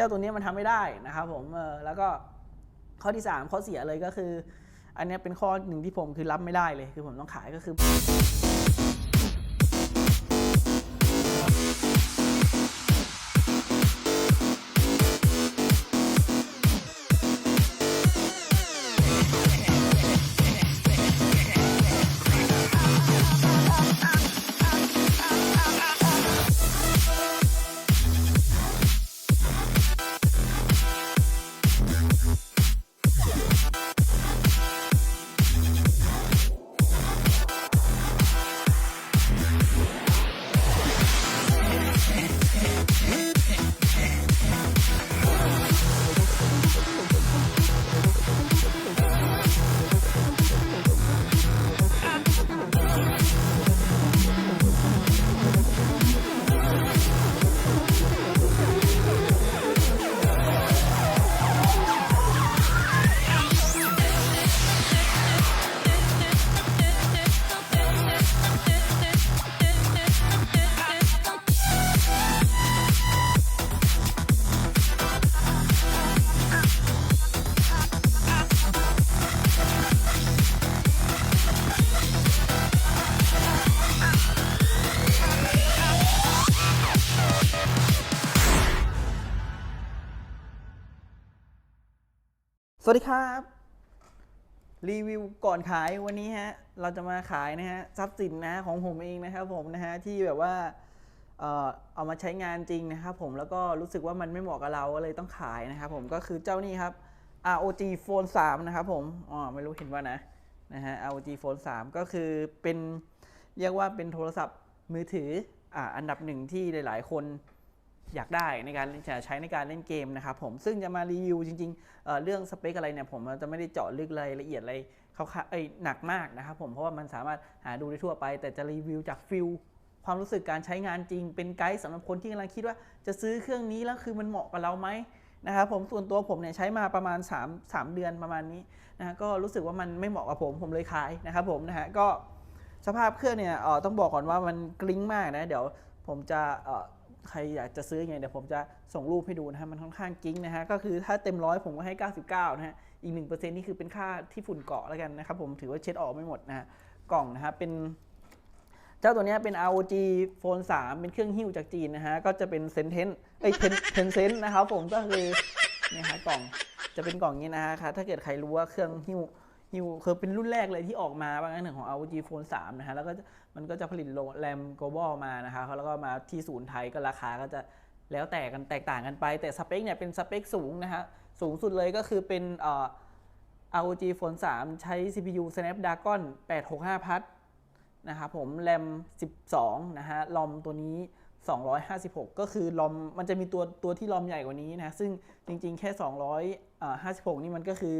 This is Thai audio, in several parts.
จ้าตัวนี้มันทำไม่ได้นะครับผมเออแล้วก็ข้อที่ 3 ข้อเสียเลยก็คือ อันนี้เป็นข้อหนึ่งที่ผมคือรับไม่ได้เลย คือผมต้องขายก็คือ วัสดีครับ รีวิวก่อนขายวันนี้ฮะเราจะมาขายนะฮะทรัพย์สินนะของผมเองนะครับผมนะฮะที่แบบว่าเอ่อเอามาใช้งานจริงนะครับผมแล้วก็รู้สึกว่ามันไม่เหมาะกับเราก็เลยต้องขายนะครับผมก็คือเจ้านี่ครับ ROG Phone 3 นะครับผมอ๋อไม่รู้เห็นว่านะนะฮะ ROG Phone 3 ก็คือเป็นเรียกว่าเป็นโทรศัพท์มือถืออ่าอันดับหนึ่งที่หลาย ๆ คน อยากได้ในการจะใช้ในการเล่นเกมนะครับผมซึ่งจะมารีวิวจริงๆเเรื่องสเปคอะไรเนี่ยผมจะไม่ได้เจาะลึกรายละเอียดอะไรเขาเอ้ยหนักมากนะครับผมเพราะว่ามันสามารถหาดูได้ทั่วไป แต่จะรีวิวจากฟิลความรู้สึกการใช้งานจริง เป็นไกด์สำหรับคนที่กำลังคิดว่าจะซื้อเครื่องนี้แล้วคือมันเหมาะกับเราไหมนะครับผมส่วนตัวผมเนี่ยใช้มาประมาณ 3 3 เดือนประมาณนี้นะฮะก็รู้สึกว่ามันไม่เหมาะกับผมผมเลยขายนะครับผมนะฮะก็สภาพเครื่องเนี่ยเอ่อต้องบอกก่อนว่ามันกลิ้งมากนะเดี๋ยวผมจะเอ่อ ใครอยากจะซื้อไงเดี๋ยวผมจะส่งรูปให้ดูนะฮะมันค่อนข้างกิ้งนะฮะก็คือถ้าเต็มร้อยผมก็ให้ 99 นะฮะอีก 1%นี่คือเป็นค่าที่ฝุ่นเกาะแล้วกันนะครับผมถือว่าเช็ดออกไม่หมดนะฮะกล่องนะฮะเป็น เจ้าตัวเนี้ยเป็น ROG Phone 3 เป็นเครื่องหิ้วจากจีนนะฮะก็จะเป็นเซนเทนเอ้ยเทนเซนนะครับผมก็คือเนี่ยฮะกล่องจะเป็นกล่องนี้นะฮะถ้าเกิดใครรู้ว่าเครื่องหิ้ว ฮิวคือเป็นรุ่นแรกเลยที่ออกมาว่างั้นหนึ่งของ ROG Phone 3 นะฮะ แล้วก็มันก็จะผลิตโรงแรม global มานะคะแล้วก็มาที่ศูนย์ไทยก็ราคาก็จะแล้วแต่กันแตกต่างกันไป แต่สเปคเนี่ยเป็นสเปคสูงนะฮะ สูงสุดเลยก็คือเป็นเอ่อ ROG Phone 3 ใช้ CPU Snapdragon 865 พัทนะครับผมแรม 12 นะฮะลอมตัวนี้ 256 ก็คือลอมมันจะมีตัวตัวที่ลอมใหญ่กว่านี้นะ ซึ่งจริงๆ แค่ 256 นี่มันก็คือ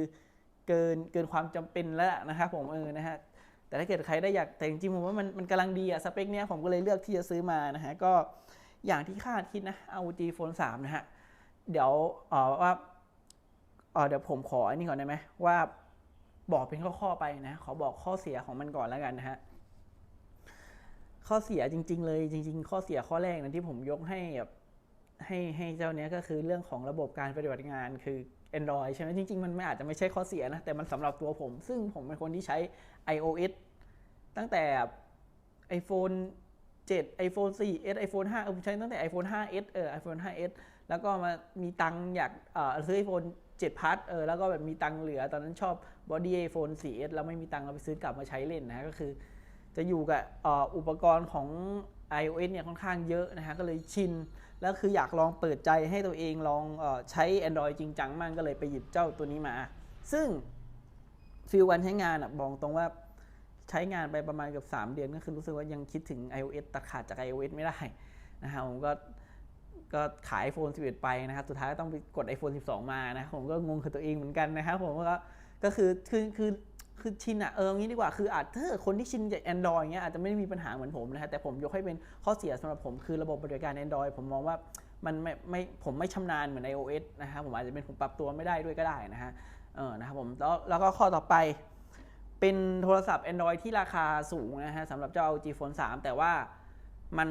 เกินเกินความจำเป็นแล้วนะครับผมเออนะฮะแต่ถ้าเกิดใครได้อยากแต่จริงๆผมว่ามันมันกำลังดีอะสเปคเนี้ยผมก็เลยเลือกที่จะซื้อมานะฮะก็อย่างที่คาดคิดนะ ROG Phone 3 นะฮะ เดี๋ยวเอ่อว่าเออเดี๋ยวผมขออันนี้ก่อนได้ไหมว่าบอกเป็นข้อๆไปนะ ขอบอกข้อเสียของมันก่อนแล้วกันนะฮะ ข้อเสียจริง ๆ เลยจริง ๆ ข้อเสียข้อแรกนะที่ผมยกให้แบบ ให้ให้เจ้าเนี้ยก็คือเรื่องของระบบการปฏิบัติงานคือ Android ใช่ไหมจริง ๆ มันไม่อาจจะไม่ใช่ข้อเสียนะ แต่มันสำหรับตัวผม ซึ่งผมเป็นคนที่ใช้ iOS ตั้งแต่ iPhone 7 iPhone 4s iPhone 5เออผมใช้ตั้งแต่ iPhone 5s เออ iPhone 5s แล้วก็มามีตังอยากเอ่อซื้อ iPhone 7 Plus เออแล้วก็แบบมีตังเหลือ ตอนนั้นชอบ body iPhone 4s แล้วไม่มีตังเอาไปซื้อกลับมาใช้เล่นนะก็คือ จะอยู่กับอ่ออุปกรณ์ของ iOS เนี่ยค่อนข้างเยอะนะฮะก็เลยชิน แล้วคืออยากลองเปิดใจให้ตัวเองลองอใช้ Android จริงจังมากก็เลยไปหยิบเจ้าตัวนี้มา ซึ่งฟิลการใช้งานอะบอกตรงว่าใช้งานไปประมาณเกือบ3 เดือนก็คือรู้สึกว่ายังคิดถึง iOS ตัดขาดจาก iOS ไม่ได้นะฮะผมก็ก็ขาย iPhone 11 ไปนะครับ สุดท้ายก็ต้องไปกด iPhone 12 มานะ ผมก็งงกับตัวเองเหมือนกันนะครับผมก็ก็คือคือคือ คือชินอะเอองี้ดีกว่าคืออาจถ้าคนที่ชินจาก Android เงี้ยอาจจะไม่ได้มีปัญหาเหมือนผมนะฮะแต่ผมยกให้เป็นข้อเสียสำหรับผมคือระบบปฏิบัติการ Android ผมมองว่ามันไม่ไม่ผมไม่ชำนาญเหมือน iOS นะฮะผมอาจจะเป็นผมปรับตัวไม่ได้ด้วยก็ได้นะฮะเออนะครับผมแล้วแล้วก็ข้อต่อไป เป็นโทรศัพท์ Android ที่ราคาสูงนะฮะสำหรับเจ้า LG Phone 3 แต่ว่ามัน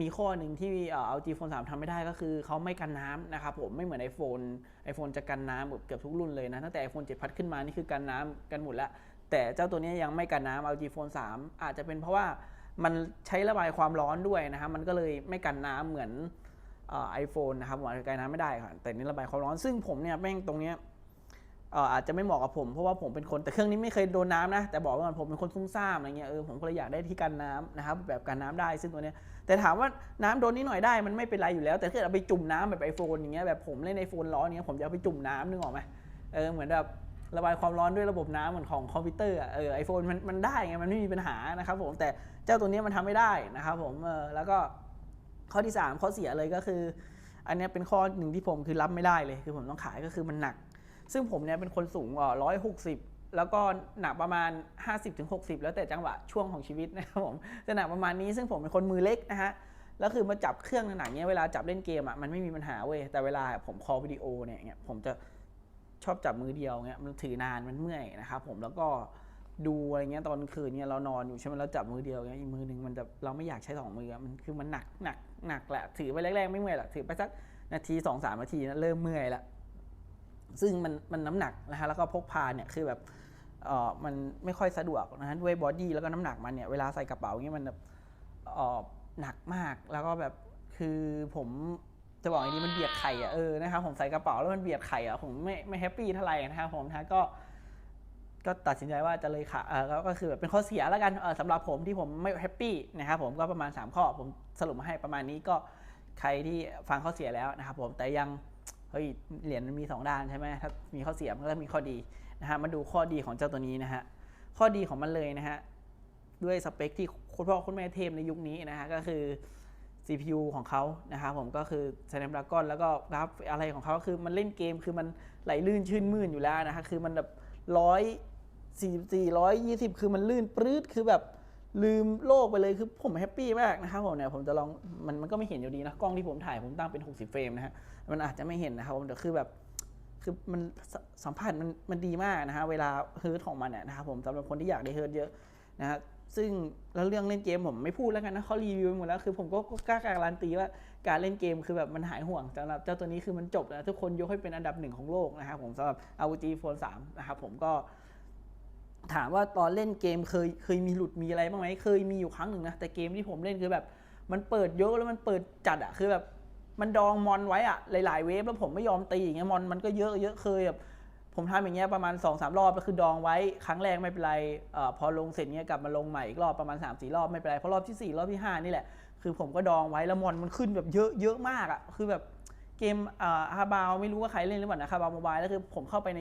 มีข้อหนึ่งที่เอ่อ LG Phone 3ทำไม่ได้ก็คือเขาไม่กันน้ำนะครับผมไม่เหมือน iPhone iPhone จะกันน้ำเกือบทุกรุ่นเลยนะ ตั้งแต่ iPhone 7 พัดขึ้นมา นี่คือกันน้ำกันหมดแล้ว แต่เจ้าตัวนี้ยังไม่กันน้ำ LG Phone 3 อาจจะเป็นเพราะว่ามันใช้ระบายความร้อนด้วยนะครับมันก็เลยไม่กันน้ำเหมือนไอโฟนนะครับผมอาจจะกันน้ำไม่ได้ค่ะแต่นี่ระบายความร้อนซึ่งผมเนี่ยแม่งตรงเนี้ยอาจจะไม่เหมาะกับผมเพราะว่าผมเป็นคนแต่เครื่องนี้ไม่เคยโดนน้ำนะแต่บอกไว้ก่อนผมเป็นคนซุ่มซ่ามอะไรเงี้ยเออผมก็เลยอยากได้ที่กันน้ำนะครับแบบกันน้ำได้ซึ่งตัวเนี้ย แต่ถามว่าน้ำโดนนิดหน่อยได้มันไม่เป็นไรอยู่แล้ว แต่ถ้าเอาไปจุ่มน้ำแบบไอโฟนอย่างเงี้ยแบบผมเล่นไอโฟนร้อนเงี้ยผมจะเอาไปจุ่มน้ำนึกออกไหมเออเหมือนแบบระบายความร้อนด้วยระบบน้ำเหมือนของคอมพิวเตอร์อะเออไอโฟนมันมันได้ไงมันไม่มีปัญหานะครับผมแต่เจ้าตัวนี้มันทำไม่ได้นะครับผมเออแล้วก็ข้อที่สามข้อเสียเลยก็คือ อันนี้เป็นข้อหนึ่งที่ผมคือรับไม่ได้เลยคือผมต้องขายก็คือมันหนัก ซึ่งผมเนี่ยเป็นคนสูงร้อยหกสิบ แล้วก็หนักประมาณ 50-60 แล้วแต่จังหวะช่วงของชีวิตนะครับผมจะหนักประมาณนี้ซึ่งผมเป็นคนมือเล็กนะฮะแล้วคือมาจับเครื่องหนักๆเนี้ยเวลาจับเล่นเกมอะมันไม่มีปัญหาเว้ยแต่เวลาผมคอวิดีโอเนี่ยเงี้ยผมจะชอบจับมือเดียวเงี้ยมันถือนานมันเมื่อยนะครับผมแล้วก็ดูอะไรเงี้ยตอนคืนเนี่ยเรานอนอยู่ใช่ไหมเราจับมือเดียวเงี้ยอีกมือหนึ่งมันจะเราไม่อยากใช้สองมือมันคือมันหนักหนักหนักแหละถือไปแรกๆไม่เมื่อยหรอกถือไปสักนาทีสองสามนาทีนะเริ่มเมื่อยละซึ่งมันมันน้ำหนักนะฮะแล้วก็พกพาเนี่ยคือแบบ เออมันไม่ค่อยสะดวกนะฮะด้วยบอดี้แล้วก็น้ำหนักมันเนี่ยเวลาใส่กระเป๋าเงี้ยมันแบบเออหนักมากแล้วก็แบบคือผมจะบอกอย่างนี้มันเบียดไข่อะเออนะครับผมใส่กระเป๋าแล้วมันเบียดไข่อะผมไม่ไม่แฮปปี้เท่าไหร่นะครับผมนะก็ ก็ตัดสินใจว่าจะเลยค่ะเออก็ก็คือแบบเป็นข้อเสียแล้วกันเออสำหรับผมที่ผมไม่แฮปปี้นะครับผมก็ประมาณ 3 ข้อผมสรุปมาให้ประมาณนี้ก็ใครที่ฟังข้อเสียแล้วนะครับผมแต่ยังเฮ้ยเหรียญมันมี 2 ด้านใช่ไหมถ้ามีข้อเสียมันก็มีข้อดี นะฮะมาดูข้อดีของเจ้าตัวนี้นะฮะข้อดีของมันเลยนะฮะด้วยสเปคที่คุณพ่อคุณแม่เทมในยุคนี้นะฮะก็คือ CPU ของเขานะครับผมก็คือ Snapdragon แล้วก็กราฟอะไรของเขาคือมันเล่นเกมคือมันไหลลื่นชื่นมื่นอยู่แล้วนะฮะคือมันแบบร้อยสี่สี่ร้อยยี่สิบคือมันลื่นปรื๊ดคือแบบลืมโลกไปเลยคือผมแฮปปี้มากนะครับผมเนี่ยผมจะลองมันมันก็ไม่เห็นอยู่ดีนะกล้องที่ผมถ่ายผมตั้งเป็น 60 เฟรมนะฮะมันอาจจะไม่เห็นนะครับผมแต่คือแบบ คือมันสัมผัสมันมันดีมากนะฮะเวลาเฮิร์ตของมันเนี่ยนะครับผมสำหรับคนที่อยากได้เฮิร์ตเยอะนะฮะซึ่งแล้วเรื่องเล่นเกมผมไม่พูดแล้วกันนะเขารีวิวไปหมดแล้วคือผมก็กล้าการันตีว่าการเล่นเกมคือแบบมันหายห่วงสำหรับเจ้าตัวนี้คือมันจบนะทุกคนยกให้เป็นอันดับหนึ่งของโลกนะครับผมสำหรับ ROG Phone 3นะครับผมก็ ถามว่าตอนเล่นเกมเคยเคยมีหลุดมีอะไรบ้างไหมเคยมีอยู่ครั้งหนึ่งนะแต่เกมที่ผมเล่นคือแบบ มันเปิดเยอะแล้วมันเปิดจัดอะคือแบบ มันดองมอนไว้อะหลาย ๆ เวฟแล้วผมไม่ยอมตีอย่างเงี้ยมอนมันก็เยอะเยอะเคยแบบผมทำอย่างเงี้ยประมาณ2อสรอบก็คือดองไว้ครั้งแรกไม่เป็นไรอพอลงเสร็จเงี้ยกลับมาลงใหม่อีกรอบประมาณ3ามสี่รอบไม่เป็นไรเพราะรอบที่ 4 รอบที่ 5 นี่แหละ คือผมก็ดองไว้แล้วมอนมันขึ้นแบบเยอะเยอะมากอะคือแบบเกมอาฮาบาวไม่รู้ว่าใครเล่นหรือเปล่านะคาบาวโมบายแล้วคือผมเข้าไปใน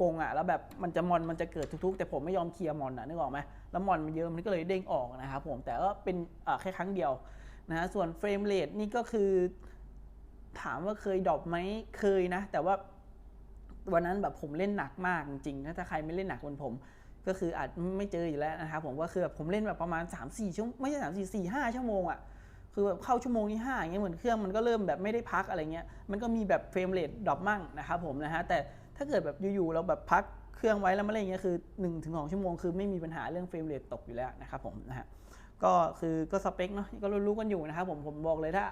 กงอะแล้วแบบมันจะมอนมันจะเกิดทุกๆ แต่ผมไม่ยอมเคลียร์มอนอะนึกออกไหมแล้วมอนมันเยอะมันก็เลยเด้งออกนะครับผมแต่ก็เป็นแค่ครั้งเดียวนะฮะส่วนเฟรมเรทนี่ก็คือ ถามว่าเคยดรอปไหมเคยนะ แต่ว่าวันนั้นแบบผมเล่นหนักมากจริงๆถ้าใครไม่เล่นหนักเหมือนผม ก็คืออาจไม่เจออยู่แล้วนะครับผมก็คือแบบผมเล่นแบบประมาณ 3 4ชั่วไม่ใช่สามสี่สี่ห้าชั่วโมงอะ่ะคือแบบเข้าชั่วโมงที่5อย่างเงี้ยเหมือนเครื่องมันก็เริ่มแบบไม่ได้พักอะไรเงี้ยมันก็มีแบบเฟรมเรทดรอปมั่งนะครับผมนะฮะแต่ถ้าเกิดแบบอยู่ๆเราแบบพักเครื่องไว้แล้วมาเล่นอย่างเงี้ยคือ1-2ถึงชั่วโมงคือไม่มีปัญหาเรื่องเฟรมเรทตกอยู่แล้วนะครับผมนะฮะก็คือก็สเปคเนาะก็รู้ๆกันอยู่นะครับผมผมบอกเลยถ้า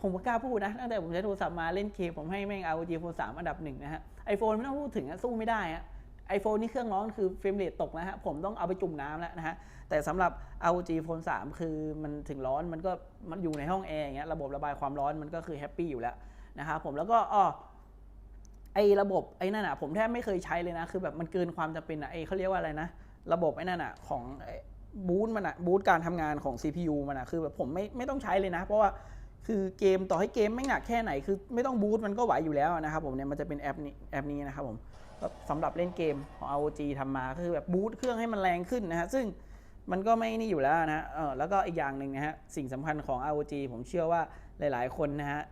ผมก็กล้าพูดนะ ตั้งแต่ผมใช้โทรศัพท์มาเล่นเกมผมให้แม่ง ROG Phone 3 อันดับหนึ่งนะฮะไอโฟนไม่ต้องพูดถึงอะสู้ไม่ได้อะไอโฟนนี่เครื่องร้อนคือเฟรมเรทตกนะฮะผมต้องเอาไปจุ่มน้ำแล้วนะฮะแต่สำหรับ ROG Phone 3 คือมันถึงร้อนมันก็มันอยู่ในห้องแอร์อย่างเงี้ยระบบระบายความร้อนมันก็คือแฮปปี้อยู่แล้วนะครับผมแล้วก็อ๋อไอระบบไอ้นั่นอะผมแทบไม่เคยใช้เลยนะ คือแบบมันเกินความจำเป็นอะไอเขาเรียกว่าอะไรนะ ระบบไอ้นั่นอะของบูตมันอะบูตการทำงานของ CPU มันอะคือแบบผมไม่ไม่ต้องใช้เลยนะ เพราะว่า คือเกมต่อให้เกมไม่หนักแค่ไหนคือไม่ต้องบูตมันก็ไหวอยู่แล้วนะครับผมเนี่ยมันจะเป็นแอปนี้แอปนี้นะครับผมสำหรับเล่นเกมของ ROG ทำมาคือแบบบูตเครื่องให้มันแรงขึ้นนะฮะซึ่งมันก็ไม่นี่อยู่แล้วนะฮะเออแล้วก็อีกอย่างหนึ่งนะฮะสิ่งสำคัญของ ROG ผมเชื่อว่าหลาย ๆ คนนะฮะ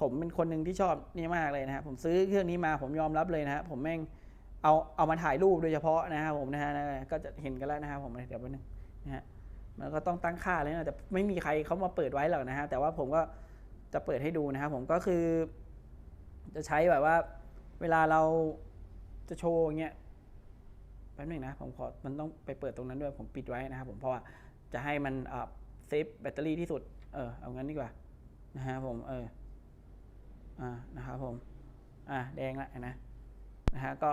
ผมเป็นคนหนึ่งที่ชอบนี่มากเลยนะฮะผมซื้อเครื่องนี้มาผมยอมรับเลยนะฮะผมแม่งเอาเอามาถ่ายรูปโดยเฉพาะนะครับผมนะฮะก็จะเห็นกันแล้วนะครับผมเดี๋ยวแป๊บนึงนะฮะ มันก็ต้องตั้งค่าเลยนะแต่ไม่มีใครเขามาเปิดไว้หรอกนะฮะแต่ว่าผมก็จะเปิดให้ดูนะครับผมก็คือ จะใช้แบบว่า เวลาเราจะโชว์เงี้ยแป๊บนึงนะผมขอมันต้องไปเปิดตรงนั้นด้วยผมปิดไว้นะครับผมเพราะว่าจะให้มันเซฟแบตเตอรี่ที่สุดเออเอางั้นดีกว่านะฮะผมเอออ่านะครับผมอ่าแดงละนะนะฮะก็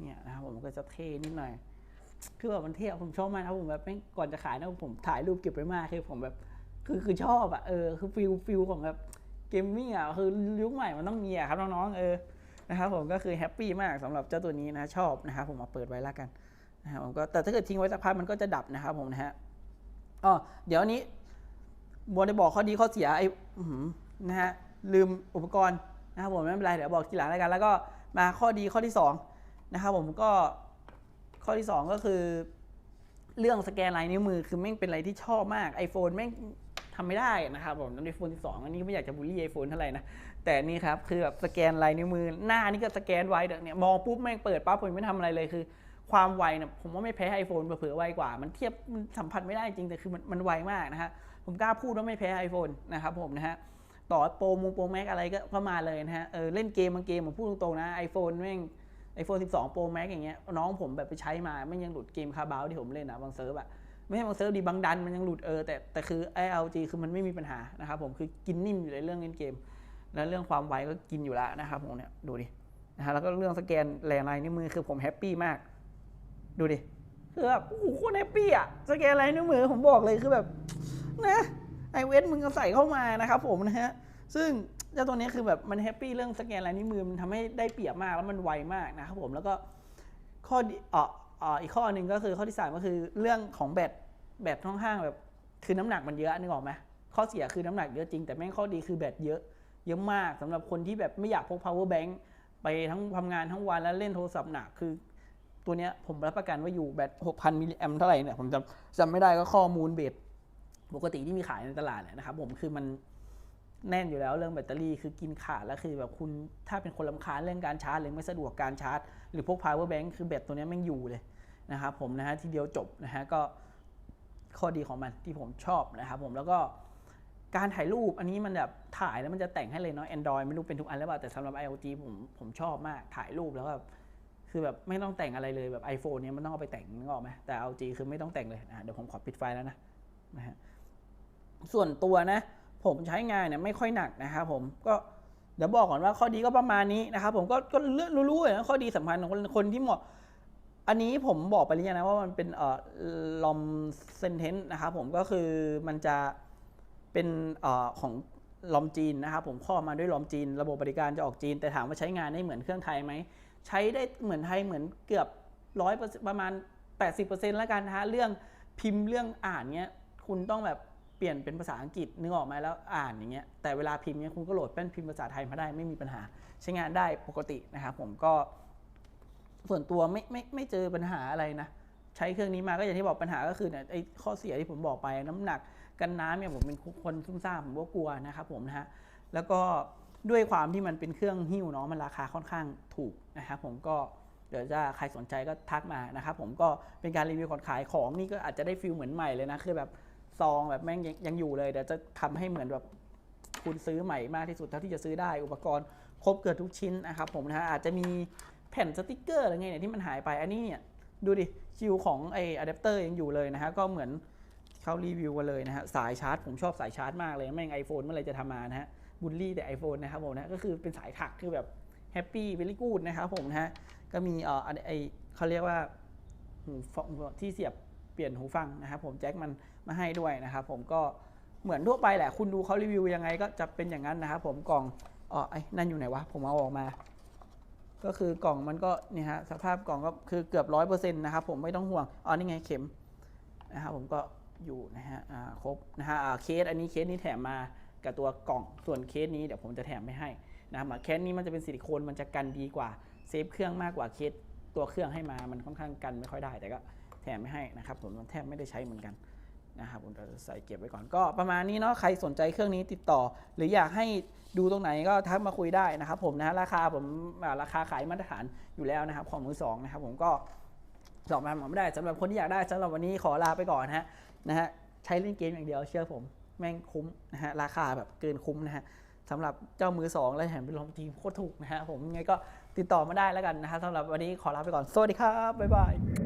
เนี่ยนะครับผมก็จะเทนิดหน่อย คือแบบมันเท่ผมชอบมากนะผมแบบก่อนจะขายนะผมถ่ายรูปเก็บไว้มากคือผมแบบ คือคือชอบอะเออคือฟิลฟิลของแบบเกมมิ่งอะคือยุคใหม่มันต้องมีอะครับน้องๆเออนะครับผมก็คือแฮปปี้มากสำหรับเจ้าตัวนี้นะชอบนะครับผมมาเปิดไว้ล้วกันนะครับผมก็แต่ถ้าเกิดทิ้งไว้สักพักมันก็จะดับนะครับผมนะฮะอ๋อเดี๋ยวนี้บัวได้บอกข้อดีข้อเสียไอ้นะฮะลืมอุปกรณ์นะครับผมไม่เป็นไรเดี๋ยวบอกทีหลังแล้วกัน แล้วก็มาข้อดีข้อที่สองนะครับผมก็ ข้อที่สองก็คือ เรื่องสแกนลายนิ้วมือคือแม่งเป็นอะไรที่ชอบมาก iPhone แม่งทำไม่ได้นะครับผมใน iPhone 12 อันนี้ไม่อยากจะบูลลี่ iPhone เท่าไหร่นะ แต่นี่ครับ คือแบบสแกนลายนิ้วมือ หน้านี่ก็สแกนไวเนี่ยมองปุ๊บแม่งเปิดปั๊บผมไม่ทำอะไรเลยคือ ความไวเนี่ยผมว่าไม่แพ้ iPhone เผื่อไวกว่า มันเทียบมันสัมผัสไม่ได้จริง แต่คือมันมันไวมากนะฮะผมกล้าพูดว่าไม่แพ้ iPhone นะครับผมนะฮะต่อโปรมูโปรแม็กอะไรก็ก็มาเลยนะฮะเออเล่นเกมบางเกมผมพูดตรงๆนะ iPhone แม่ง iPhone 12 Pro Max อย่างเงี้ยน้องผมแบบไปใช้มาไม่ยังหลุดเกมคาบาวที่ผมเล่นนะบางเซิร์ฟอะไม่ใช่บางเซิร์ฟดีบางดันมันยังหลุดเออแต่แต่คือไอเอลจีคือมันไม่มีปัญหานะครับผมคือกินนิ่มอยู่ในเรื่องเล่นเกม แล้วเรื่องความไวก็กินอยู่แล้วนะครับผมเนี่ยดูดินะฮะแล้วก็เรื่องสแกนแรงลายนิ้วมือคือผมแฮปปี้มาก ดูดิคือแบบโอ้โหโคตรแฮปปี้อะสแกนลายนิ้วมือผมบอกเลยคือแบบนะไอเวสมึงก็ใส่เข้ามานะครับผมนะฮะซึ่ง เจ้าตัวนี้คือแบบมันแฮปปี้เรื่องสแกนลายนิ้วมือมันทำให้ได้เปรียบมากแล้วมันไวมากนะครับผมแล้วก็ข้อเอ่อเอ่ออีกข้อหนึ่งก็คือข้อที่สามก็คือเรื่องของแบตแบตค่อนข้างแบบคือน้ำหนักมันเยอะนึกออกไหมข้อเสียคือน้ำหนักเยอะจริงแต่แม่งข้อดีคือแบตเยอะ เยอะมากสำหรับคนที่แบบไม่อยากพก power bank ไปทั้งทำงานทั้งวันแล้วเล่นโทรศัพท์หนักคือ ตัวเนี้ยผมรับประกันว่าอยู่แบต 6,000 มิลลิแอมเท่าไหร่เนี่ยผมจำจำไม่ได้ก็ข้อมูลเบสปกติที่มีขายในตลาดเนี่ยนะครับผมคือมัน แน่นอยู่แล้วเรื่องแบตเตอรี่คือกินขาดแล้วคือแบบคุณถ้าเป็นคนลำคาญเรื่องการชาร์จหรือไม่สะดวกการชาร์จ หรือพวก power bank คือแบตตัวนี้แม่งอยู่เลยนะครับผมนะฮะทีเดียวจบนะฮะก็ข้อดีของมันที่ผมชอบนะครับผมแล้วก็การถ่ายรูปอันนี้มันแบบถ่ายแล้วมันจะแต่งให้เลยเนาะ Android ไม่รู้เป็นทุกอันหรือเปล่าแต่สำหรับ IoT ผมผมชอบมากถ่ายรูปแล้วแบบคือแบบไม่ต้องแต่งอะไรเลยแบบ iPhone เนี้ยมันต้องเอาไปแต่งนึกออกไหมแต่ LG คือไม่ต้องแต่งเลยอะเดี๋ยวผมขอปิดไฟแล้วนะนะฮะส่วนตัวนะ ผมใช้งานเนี่ยไม่ค่อยหนักนะครับผมก็เดี๋ยวบอกก่อนว่าข้อดีก็ประมาณนี้นะครับผมก็ก็เลือกรู้ๆนะข้อดีสำคัญของคนคนที่เหมาะอันนี้ผมบอกไปหรือยังนะว่ามันเป็นเอ่อลอมเซนเทนต์นะครับผมก็คือมันจะเป็นเอ่อของลอมจีนนะครับผมข้อมาด้วยลอมจีน ระบบบริการจะออกจีน แต่ถามว่าใช้งานได้เหมือนเครื่องไทยไหม ใช้ได้เหมือนไทยเหมือนเกือบร้อยประมาณ 80%แล้วกันนะฮะเรื่องพิมพ์เรื่องอ่านเนี้ยคุณต้องแบบ เปลี่ยนเป็นภาษาอังกฤษนึกออกไหมแล้วอ่านอย่างเงี้ยแต่เวลาพิมพ์เนี้ยคุณก็โหลดเป็นพิมพ์ภาษาไทยมาได้ไม่มีปัญหา ใช้งานได้ปกตินะครับผมก็ ส่วนตัวไม่ไม่ไม่เจอปัญหาอะไรนะใช้เครื่องนี้มาก็อย่างที่บอกปัญหาก็คือเนี่ยไอ้ข้อเสียที่ผมบอกไปน้ำหนักกันน้ำเนี่ยผมเป็นคนซุ่มซ่ามผมก็กลัวนะครับผมนะฮะแล้วก็ด้วยความที่มันเป็นเครื่องหิ้วเนาะมันราคาค่อนข้างถูกนะครับผมก็เดี๋ยวจะใครสนใจก็ทักมานะครับผมก็เป็นการรีวิวก่อนขายของนี่ก็อาจจะได้ฟิลเหมือนใหม่เลยนะคือแบบ ซองแบบแม่งยังอยู่เลยเดี๋ยวจะทำให้เหมือนแบบคุณซื้อใหม่มากที่สุดเท่าที่จะซื้อได้อุปกรณ์ครบเกือบทุกชิ้นนะครับผมนะฮะอาจจะมีแผ่นสติกเกอร์อะไรเงี้ยที่มันหายไปอันนี้เนี่ยดูดิคิวของไออะแดปเตอร์ยังอยู่เลยนะฮะก็เหมือนเขารีวิวกันเลยนะฮะสายชาร์จผมชอบสายชาร์จมากเลยแม่ง iPhone เมื่อไรจะทำมานะฮะบุลลี่แต่ iPhone นะครับผมนะก็คือเป็นสายถักคือแบบแฮปปี้เวลี่กูดนะครับผมนะฮะก็มีเอ่อไอเขาเรียกว่าหูฟังที่เสียบเปลี่ยนหูฟังนะครับผมแจ็คมัน มาให้ด้วยนะครับผมก็เหมือนทั่วไปแหละ คุณดูเขารีวิวยังไงก็จะเป็นอย่างนั้นนะครับผมกล่องอ๋อไอ้นั่นอยู่ไหนวะ ผมเอาออกมา ก็คือกล่องมันก็เนี่ยฮะสภาพกล่องก็คือเกือบร้อยเปอร์เซ็นต์นะครับผมไม่ต้องห่วงอ๋อนี่ไงเข็มนะครับผมก็อยู่นะฮะอ่าครบนะฮะเคสอันนี้เคสนี้แถมมากับตัวกล่องส่วนเคสนี้เดี๋ยวผมจะแถมไม่ให้นะครับเคสนี้มันจะเป็นซิลิโคนมันจะกันดีกว่าเซฟเครื่องมากกว่าเคสตัวเครื่องให้มามันค่อนข้างกันไม่ค่อยได้แต่ก็แถมไม่ให้นะครับผมมันแทบไม่ได้ใช้เหมือนกัน นะครับผมจะใส่เก็บไว้ก่อนก็ประมาณนี้เนาะใครสนใจเครื่องนี้ติดต่อ หรืออยากให้ดูตรงไหนก็ทักมาคุยได้นะครับผมนะราคาผมราคาขายมาตรฐานอยู่แล้วนะครับของมือสองนะครับผมก็สอบมาหมอไม่ได้สำหรับคนที่อยากได้สำหรับวันนี้ขอลาไปก่อนนะฮะนะฮะใช้เล่นเกมอย่างเดียวเชื่อผมแม่งคุ้มนะฮะราคาแบบเกินคุ้มนะฮะสำหรับเจ้ามือสองและแถมเป็นลองทีมโคตรถูกนะฮะผมยังไงก็ติดต่อมาได้แล้วกันนะฮะสำหรับวันนี้ขอลาไปก่อนสวัสดีครับบ๊ายบาย